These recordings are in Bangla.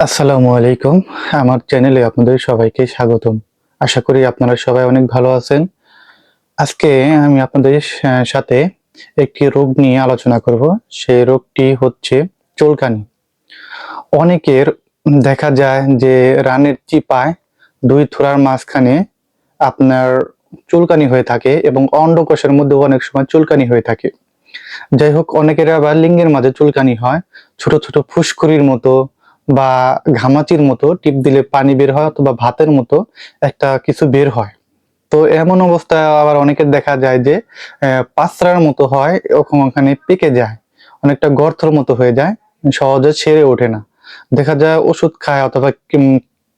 আসসালামু আলাইকুম। আমার চ্যানেলে আপনাদের সবাইকে স্বাগতম। আশা করি আপনারা সবাই অনেক ভালো আছেন। আজকে আমি আপনাদের সাথে একটি রোগ নিয়ে আলোচনা করব। সেই রোগটি হচ্ছে চুলকানি। অনেকের দেখা যায় যে রানের চিপায় দুই থোড়ার মাঝখানে আপনার চুলকানি হয়ে থাকে এবং অন্ডকোষের মধ্যে অনেক সময় চুলকানি হয়ে থাকে। যাই হোক, অনেকের আবার লিঙ্গের মাঝে চুলকানি হয়। ছোট ছোট ফুসকুড়ির মতো বা ঘামাচির মতো টিপ দিলে পানি বের হয় অথবা ভাতের মতো একটা কিছু বের হয়। তো এমন অবস্থায় আবার অনেকের দেখা যায় যে পাঁচড়ার মতো হয়, ওখানে ওখানে পেকে যায়, অনেকটা গর্তর মতো হয়ে যায়, সহজে ছেড়ে ওঠে না। দেখা যায় ওষুধ খায় অথবা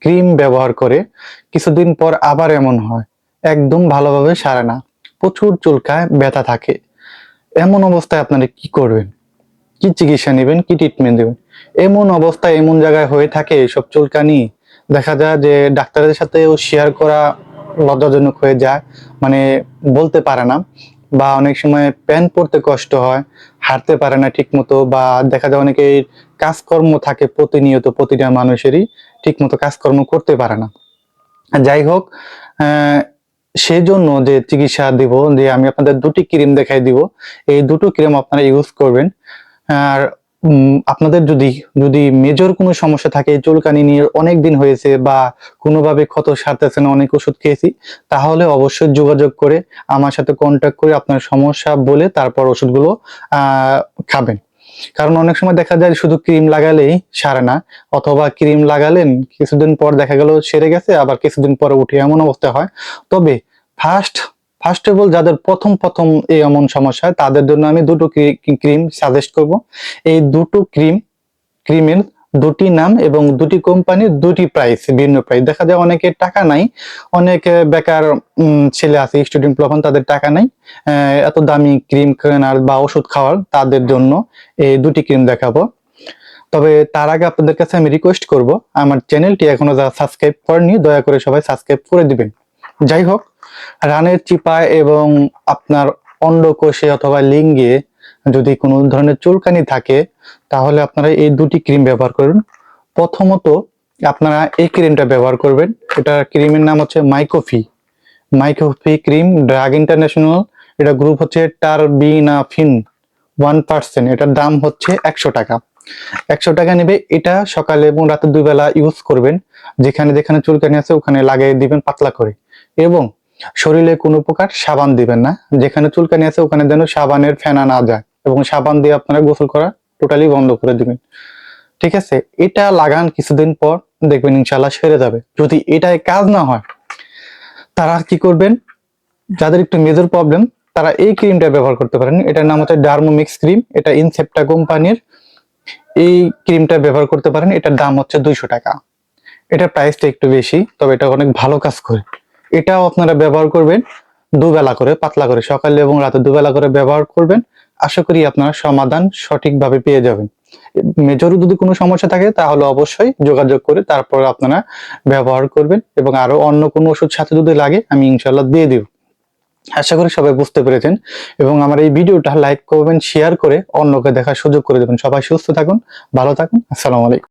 ক্রিম ব্যবহার করে, কিছুদিন পর আবার এমন হয়, একদম ভালোভাবে সারে না, প্রচুর চুলকায়, ব্যথা থাকে। এমন অবস্থায় আপনারা কি করবেন? কি চিকিৎসা নেবেন, কি ট্রিটমেন্ট দেবেন? এমন অবস্থা, এমন জায়গায় হয়ে থাকে সব চুলকানি। দেখা যায় যে ডাক্তারের সাথেও শেয়ার করা লজ্জাজনক হয়ে যায়। মানে বলতে পারে না বা অনেক সময় প্যান্ট পরতে কষ্ট হয়, হাঁটতে পারে না ঠিক মতো বা দেখা যায় অনেকের কাজকর্ম থাকে প্রতিনিয়ত প্রতিটা মানুষেরই ঠিক মতো কাজকর্ম করতে পারে না। যাই হোক সেই জন্য যে চিকিৎসা দিব, যে আমি আপনাদের দুটি ক্রিম দেখাই দিব, এই দুটো ক্রিম আপনারা ইউজ করবেন। আর আপনাদের যদি যদি মেজর কোনো সমস্যা থাকে, চুলকানি নিয়ে অনেক দিন হয়েছে বা কোনোভাবে ক্ষত সারতেছে না, অনেক ওষুধ খেয়েছি, তাহলে অবশ্যই যোগাযোগ করে আমার সাথে কন্ট্যাক্ট করে আপনার সমস্যা বলে তারপর ওষুধগুলো খাবেন। কারণ অনেক সময় দেখা যায় শুধু ক্রিম লাগালেই সারে না, অথবা ক্রিম লাগালেন, কিছুদিন পর দেখা গেল সেরে গেছে, আবার কিছুদিন পরে উঠে এমন অবস্থা হয়। তবে ফার্স্ট ফার্স্ট অফ অল যাদের প্রথম প্রথম এই এমন সমস্যা হয়, তাদের জন্য আমি দুটো ক্রিম সাজেস্ট করব। এই দুটো ক্রিম ক্রিমের দুটি নাম এবং দুটি কোম্পানির দুটি প্রাইস ভিন্ন প্রাইস দেখা যায় অনেকে টাকা নাই, অনেক বেকার ছেলে আছে স্টুডেন্ট প্লবন তাদের টাকা নাই। এত দামি ক্রিম কেনার বা ওষুধ খাওয়ার তাদের জন্য এই দুটি ক্রিম দেখাবো। তবে তার আগে আপনাদের কাছে আমি রিকোয়েস্ট করব, আমার চ্যানেলটি এখনও যারা সাবস্ক্রাইব করেনি দয়া করে সবাই সাবস্ক্রাইব করে দিবেন। যাই হোক রানের চিপায় এবং আপনার অন্ডকোষে অথবা লিঙ্গে যদি কোনো ধরনের চুলকানি থাকে, তাহলে আপনারা এই দুটি ক্রিম ব্যবহার করুন। প্রথমত আপনারা এই ক্রিমটা ব্যবহার করবেন। এটা ক্রিমের নাম হচ্ছে মাইকোফি। মাইকোফি ক্রিম ড্রাগ ইন্টারন্যাশনাল, এটা গ্রুপ হচ্ছে টারবিনাফিন ওয়ান পার্সেন্ট। এটার দাম হচ্ছে একশো টাকা। একশো টাকা নেবে, এটা সকালে এবং রাতে দুই বেলা ইউজ করবেন। যেখানে যেখানে চুলকানি আছে, ওখানে লাগিয়ে দিবেন পাতলা করে। এবং শরীরে কোনো প্রকার সাবান দিবেন না। যেখানে চুলকানি আছে, ওখানে যেন সাবানের ফেনা না যায় এবং সাবান দিয়ে আপনারা গোসল করা টোটালি বন্ধ করে দিবেন। ঠিক আছে? এটা লাগান কিছুদিন পর দেখবেন ইনশাল্লাহ সেরে যাবে। যদি এটায় কাজ না হয়, তারা কি করবেন? যাদের একটু মেজর প্রবলেম তারা এই ক্রিমটা ব্যবহার করতে পারেন। এটার নাম হচ্ছে ডার্মোমিক্স ক্রিম এটা ইনসেপ্টা কোম্পানির এই ক্রিমটা ব্যবহার করতে পারেন। এটার দাম হচ্ছে দুইশো টাকা। এটার প্রাইসটা একটু বেশি, তবে এটা অনেক ভালো কাজ করে। এটাও আপনারা ব্যবহার করবেন দুবেলা করে, পাতলা করে, সকালে এবং রাতে দুবেলা করে ব্যবহার করবেন। আশা করি আপনারা সমাধান সঠিকভাবে পেয়ে যাবেন। মেজর যদি কোনো সমস্যা থাকে তাহলে অবশ্যই যোগাযোগ করে তারপর আপনারা ব্যবহার করবেন এবং আরও অন্য কোনো ওষুধ সাথে যদি লাগে আমি ইনশাল্লাহ দিয়ে দিব। আশা করি সবাই বুঝতে পেরেছেন এবং আমার এই ভিডিওটা লাইক করবেন, শেয়ার করে অন্যকে দেখার সুযোগ করে দেবেন। সবাই সুস্থ থাকুন, ভালো থাকুন, আসসালামু আলাইকুম।